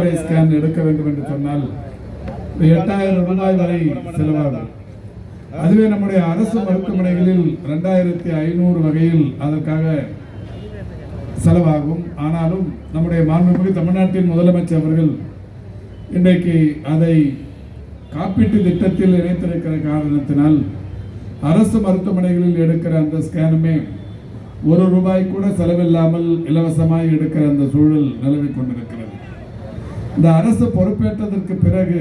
MRI scan எடுக்க வேண்டும் என்று சொன்னால் எட்டாயிரம் ரூபாய் வரை செலவாகும். அதுவே நம்முடைய அரசு மருத்துவமனைகளில் ரெண்டாயிரத்தி ஐநூறு வகையில் அதற்காக செலவாகும். ஆனாலும் நம்முடைய மாண்புமிகு தமிழ்நாட்டின் முதலமைச்சர் அவர்கள் இன்றைக்கு அதை காப்பீட்டு திட்டத்தில் இணைத்திருக்கிற காரணத்தினால் அரசு மருத்துவமனைகளில் எடுக்கிற அந்த ஸ்கேனுமே ஒரு ரூபாய் கூட செலவில்லாமல் இலவசமாய் எடுக்கிற அந்த சூழல் நிலவிக் கொண்டிருக்கிறது. இந்த அரசு பொறுப்பேற்றதற்கு பிறகு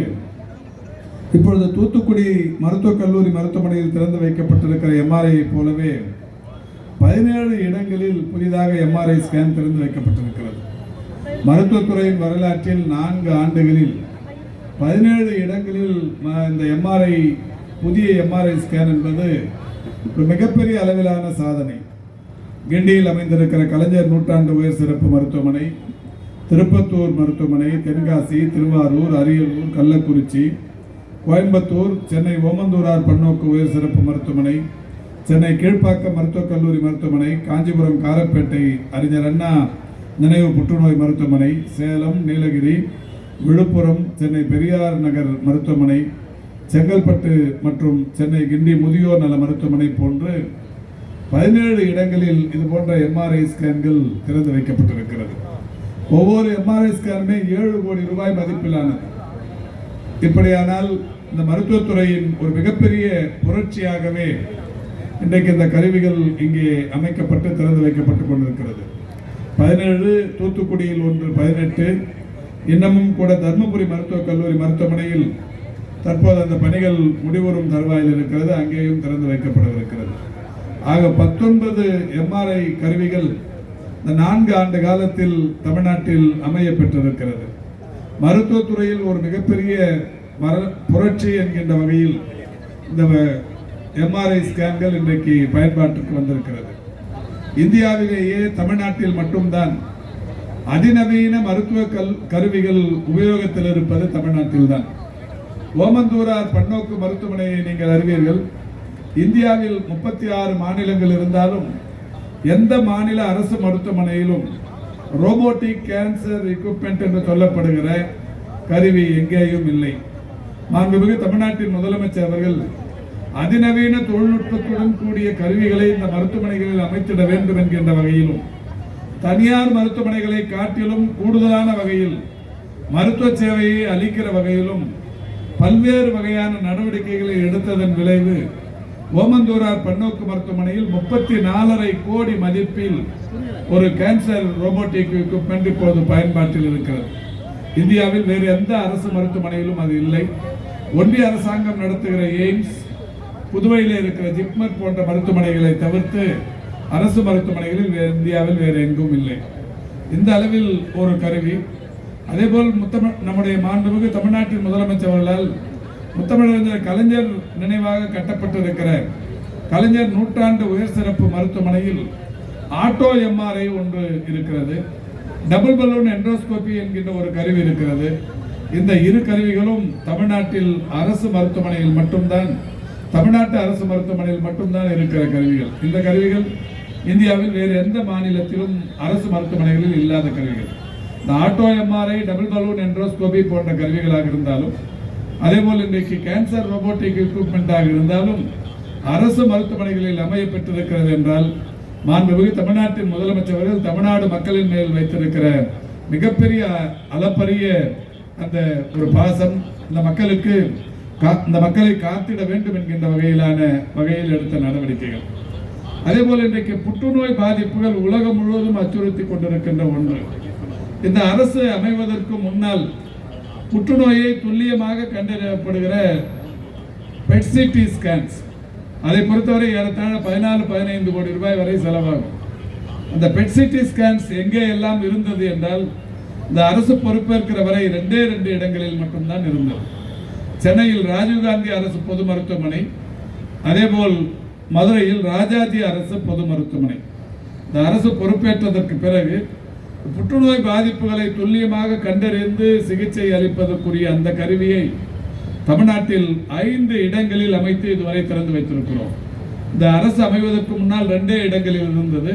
இப்பொழுது தூத்துக்குடி மருத்துவக் கல்லூரி மருத்துவமனையில் திறந்து வைக்கப்பட்டிருக்கிற எம்ஆர்ஐ போலவே பதினேழு இடங்களில் புதிதாக எம்ஆர்ஐ ஸ்கேன் திறந்து வைக்கப்பட்டிருக்கிறது. மருத்துவத்துறையின் வரலாற்றில் நான்கு ஆண்டுகளில் பதினேழு இடங்களில் இந்த எம்ஆர்ஐ புதிய எம்ஆர்ஐ ஸ்கேன் என்பது ஒரு மிகப்பெரிய அளவிலான சாதனை. கிண்டியில் அமைந்திருக்கிற கலைஞர் நூற்றாண்டு உயர் சிறப்பு மருத்துவமனை திருப்பத்தூர் மருத்துவமனை தென்காசி திருவாரூர் அரியலூர் கள்ளக்குறிச்சி கோயம்புத்தூர் சென்னை ஓமந்தூரார் பன்னோக்கு உயர் சிறப்பு மருத்துவமனை சென்னை கீழ்ப்பாக்கம் மருத்துவக் கல்லூரி மருத்துவமனை காஞ்சிபுரம் காரப்பேட்டை அறிஞர் அண்ணா நினைவு புற்றுநோய் மருத்துவமனை சேலம் நீலகிரி விழுப்புரம் சென்னை பெரியார் நகர் மருத்துவமனை செங்கல்பட்டு மற்றும் சென்னை கிண்டி முதியோர் நல மருத்துவமனை போன்று பதினேழு இடங்களில் இது போன்ற எம்ஆர்ஐ ஸ்கேன்கள் திறந்து வைக்கப்பட்டிருக்கிறது. ஒவ்வொரு எம்ஆர்ஐ ஸ்கேனுமே ஏழு கோடி ரூபாய் மதிப்பிலானது இப்படியானால் இந்த மருத்துவத்துறையின் ஒரு மிகப்பெரிய புரட்சியாகவே இன்றைக்கு இந்த கருவிகள் இங்கே அமைக்கப்பட்டு திறந்து வைக்கப்பட்டு கொண்டிருக்கிறது. பதினேழு தூத்துக்குடியில் ஒன்று பதினெட்டு. இன்னமும் கூட தர்மபுரி மருத்துவக் கல்லூரி மருத்துவமனையில் தற்போது அந்த பணிகள் முடிவரும் தருவாயில் இருக்கிறது. அங்கேயும் திறந்து வைக்கப்படவிருக்கிறது. ஆக பத்தொன்பது எம்ஆர்ஐ கருவிகள் இந்த நான்கு ஆண்டு காலத்தில் தமிழ்நாட்டில் அமைய பெற்றிருக்கிறது. மருத்துவத்துறையில் ஒரு மிகப்பெரிய மர புரட்சி என்கின்ற வகையில் இந்த எம்ஆர்ஐ ஸ்கேன்கள் இன்றைக்கு பயன்பாட்டுக்கு வந்திருக்கிறது. இந்தியாவிலேயே தமிழ்நாட்டில் மட்டும்தான் அதிநவீன மருத்துவ கல் கருவிகள் உபயோகத்தில் இருப்பது தமிழ்நாட்டில் தான் ஓமந்தூரார் பன்னோக்கு மருத்துவமனையை நீங்கள் அறிவீர்கள். இந்தியாவில் முப்பத்தி ஆறு மாநிலங்கள் இருந்தாலும் எந்த மாநில அரசு மருத்துவமனையிலும் ரோபோட்டிக் கேன்சர் எக்யூப்மெண்ட் என்று சொல்லப்படுகிற கருவி எங்கேயும் இல்லை. மாண்புமிகு தமிழ்நாட்டின் முதலமைச்சர் அவர்கள் அதிநவீன தொழில்நுட்பத்துடன் கூடிய கருவிகளை இந்த மருத்துவமனைகளில் அமைத்திட வேண்டும் என்கின்ற வகையிலும் தனியார் மருத்துவமனைகளை காட்டிலும் கூடுதலான வகையில் மருத்துவ சேவையை அளிக்கிற வகையிலும் பல்வேறு வகையான நடவடிக்கைகளை எடுத்ததன் விளைவு ஓமந்தூரார் பன்னோக்கு மருத்துவமனையில் முப்பத்தி நாலரை கோடி மதிப்பில் ஒரு கேன்சர் ரோபோட்டிக் எக்யூப்மெண்ட் இப்போது பயன்பாட்டில் இருக்கிறது. இந்தியாவில் வேறு எந்த அரசு மருத்துவமனையிலும் அது இல்லை. ஒன்றிய அரசாங்கம் நடத்துகிற எய்ம்ஸ் புதுவையில் இருக்கிற ஜிப்மர் போன்ற மருத்துவமனைகளை தவிர்த்து அரசு மருத்துவமனைகளில் வே- இந்தியாவில் வேறு எங்கும் இல்லை. இந்த அளவில் ஒரு கருவி. அதேபோல் முத்தம நம்முடைய மாண்புமிகு தமிழ்நாட்டின் முதலமைச்சர் அவர்களால் முத்தமிழறிஞர் கலைஞர் நினைவாக கட்டப்பட்டிருக்கிற கலைஞர் நூற்றாண்டு உயர் சிறப்பு மருத்துவமனையில் ஆட்டோ எம்ஆர்ஐ ஒன்று இருக்கிறது. டபுள் பலூன் என்ட்ரோஸ்கோபி என்கின்ற ஒரு கருவி இருக்கிறது. இந்த இரு கருவிகளும் தமிழ்நாட்டில் அரசு மருத்துவமனையில் மட்டும்தான் தமிழ்நாட்டு அரசு மருத்துவமனையில் மட்டும்தான் இருக்கிற கருவிகள். இந்த கருவிகள் இந்தியாவில் வேறு எந்த மாநிலத்திலும் அரசு மருத்துவமனைகளில் இல்லாத கருவிகள். இந்த auto MRI double balloon enteroscopy போன்ற கருவிகளாக இருந்தாலும் அதே போல் இன்றைக்கு கேன்சர் ரோபோட்டிக் எக்யூப்மெண்ட்டாக இருந்தாலும் அரசு மருத்துவமனைகளில் அமைய பெற்றிருக்கிறது என்றால் மாண்புமிகு தமிழ்நாட்டின் முதலமைச்சர்கள் தமிழ்நாடு மக்களின் மேல் வைத்திருக்கிற மிகப்பெரிய அளப்பரிய அந்த ஒரு பாசம் இந்த மக்களுக்கு இந்த மக்களை காத்திட வேண்டும் என்கின்ற வகையிலான வகையில் எடுத்த நடவடிக்கைகள். அதே போல் இன்றைக்கு புற்றுநோய் பாதிப்புகள் உலகம் முழுவதும் அச்சுறுத்தி கொண்டிருக்கின்ற ஒன்று. இந்த அரசு அமைவதற்கு முன்னால் புற்றுநோயை துல்லியமாக கண்டறியப்படுகிற பெட்சிடி ஸ்கேன்ஸ் அதை பொறுத்தவரை ஏறத்தாழ பதினாலு பதினைந்து கோடி ரூபாய் வரை செலவாகும். அந்த பெட்சிடி ஸ்கேன்ஸ் எங்கே எல்லாம் இருந்தது என்றால் இந்த அரசு பொறுப்பேற்கிற வரை ரெண்டே ரெண்டு இடங்களில் மட்டும்தான் இருந்தது. சென்னையில் ராஜீவ்காந்தி அரசு பொது மருத்துவமனை அதேபோல் மதுரையில் ராஜாஜி அரசு பொது மருத்துவமனை. இந்த அரசு பொறுப்பேற்றதற்கு பிறகு புற்றுநோய் பாதிப்புகளை துல்லியமாக கண்டறிந்து சிகிச்சை அளிப்பதற்குரிய அந்த கருவியை தமிழ்நாட்டில் ஐந்து இடங்களில் அமைத்து இதுவரை திறந்து வைத்திருக்கிறோம். இந்த அரசு அமைவதற்கு முன்னால் ரெண்டே இடங்களில் இருந்தது.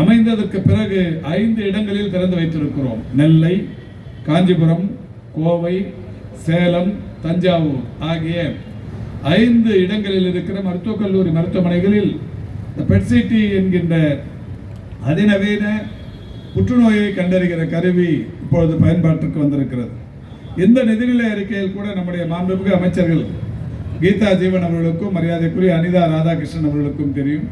அமைந்ததற்கு பிறகு ஐந்து இடங்களில் திறந்து வைத்திருக்கிறோம். நெல்லை காஞ்சிபுரம் கோவை சேலம் தஞ்சாவூர் ஆகிய ஐந்து இடங்களில் இருக்கிற மருத்துவக் கல்லூரி மருத்துவமனைகளில் இந்த பெட்சிடி என்கின்ற அதிநவீன புற்றுநோயை கண்டறிகிற கருவி இப்பொழுது பயன்பாட்டிற்கு வந்திருக்கிறது. இந்த நிதிநிலை அறிக்கையில் கூட நம்முடைய மாண்புமிகு அமைச்சர்கள் கீதா ஜீவன் அவர்களுக்கும் மரியாதைக்குரிய அனிதா ராதாகிருஷ்ணன் அவர்களுக்கும் தெரியும்.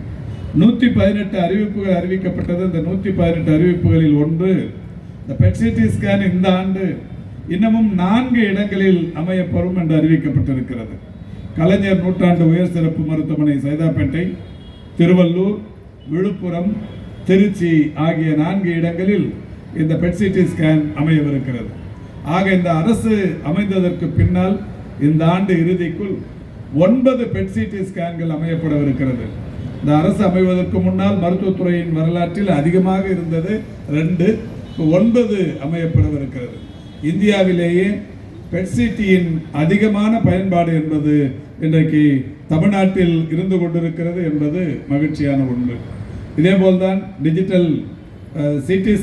நூற்றி பதினெட்டு அறிவிப்புகள் அறிவிக்கப்பட்டது. இந்த நூற்றி பதினெட்டு அறிவிப்புகளில் ஒன்று இந்த பெட்சிடி ஸ்கேன் இந்த ஆண்டு இன்னமும் நான்கு இடங்களில் அமையப்பெறும் என்று அறிவிக்கப்பட்டிருக்கிறது. கலைஞர் நூற்றாண்டு உயர் சிறப்பு மருத்துவமனை சைதாப்பேட்டை திருவள்ளூர் விழுப்புரம் திருச்சி ஆகிய நான்கு இடங்களில் இந்த பெட்சிடி ஸ்கேன் அமையவிருக்கிறது. ஆக இந்த அரசு அமைந்ததற்கு பின்னால் இந்த ஆண்டு இறுதிக்குள் ஒன்பது பெட்சிடி ஸ்கேன்கள் அமையப்படவிருக்கிறது. இந்த அரசு அமைவதற்கு முன்னால் மருத்துவத்துறையின் வரலாற்றில் அதிகமாக இருந்தது ரெண்டு ஒன்பது அமையப்படவிருக்கிறது. இந்தியாவிலேயே பெட்சிட்டியின் அதிகமான பயன்பாடு என்பது இன்றைக்கு தமிழ்நாட்டில் இருந்து கொண்டிருக்கிறது என்பது மகிழ்ச்சியான ஒன்று. இதேபோல்தான் டிஜிட்டல் சிடி